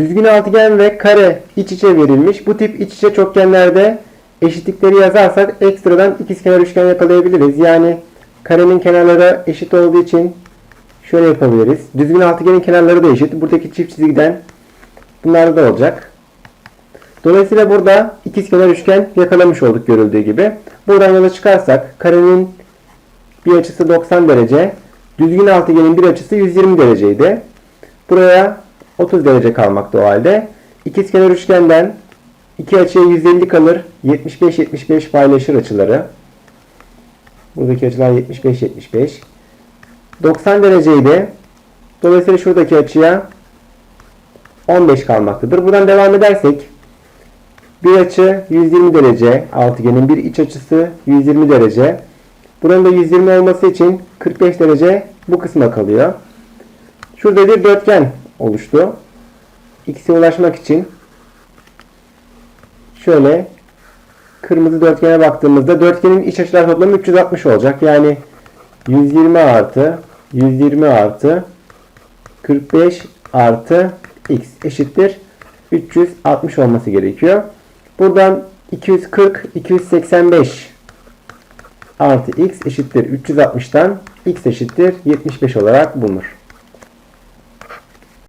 Düzgün altıgen ve kare iç içe verilmiş. Bu tip iç içe çokgenlerde eşitlikleri yazarsak ekstradan ikizkenar üçgen yakalayabiliriz. Yani karenin kenarları eşit olduğu için şöyle yapabiliriz. Düzgün altıgenin kenarları da eşit. Buradaki çift çizgiden bunlar da olacak. Dolayısıyla burada ikizkenar üçgen yakalamış olduk görüldüğü gibi. Buradan yola çıkarsak karenin bir açısı 90 derece, düzgün altıgenin bir açısı 120 dereceydi. Buraya 30 derece kalmakta o halde. İkizkenar üçgenden iki açıya 150 kalır. 75-75 paylaşır açıları. Buradaki açılar 75-75. 90 dereceydi. Dolayısıyla şuradaki açıya 15 kalmaktadır. Buradan devam edersek bir açı 120 derece. Altıgenin bir iç açısı 120 derece. Buranın da 120 olması için 45 derece bu kısma kalıyor. Şurada bir dörtgen oluştu. X'e ulaşmak için şöyle kırmızı dörtgene baktığımızda dörtgenin iç açılar toplamı 360 olacak. Yani 120 artı 120 artı 45 artı x eşittir 360 olması gerekiyor. Buradan 240 285 artı x eşittir 360'tan x eşittir 75 olarak bulunur.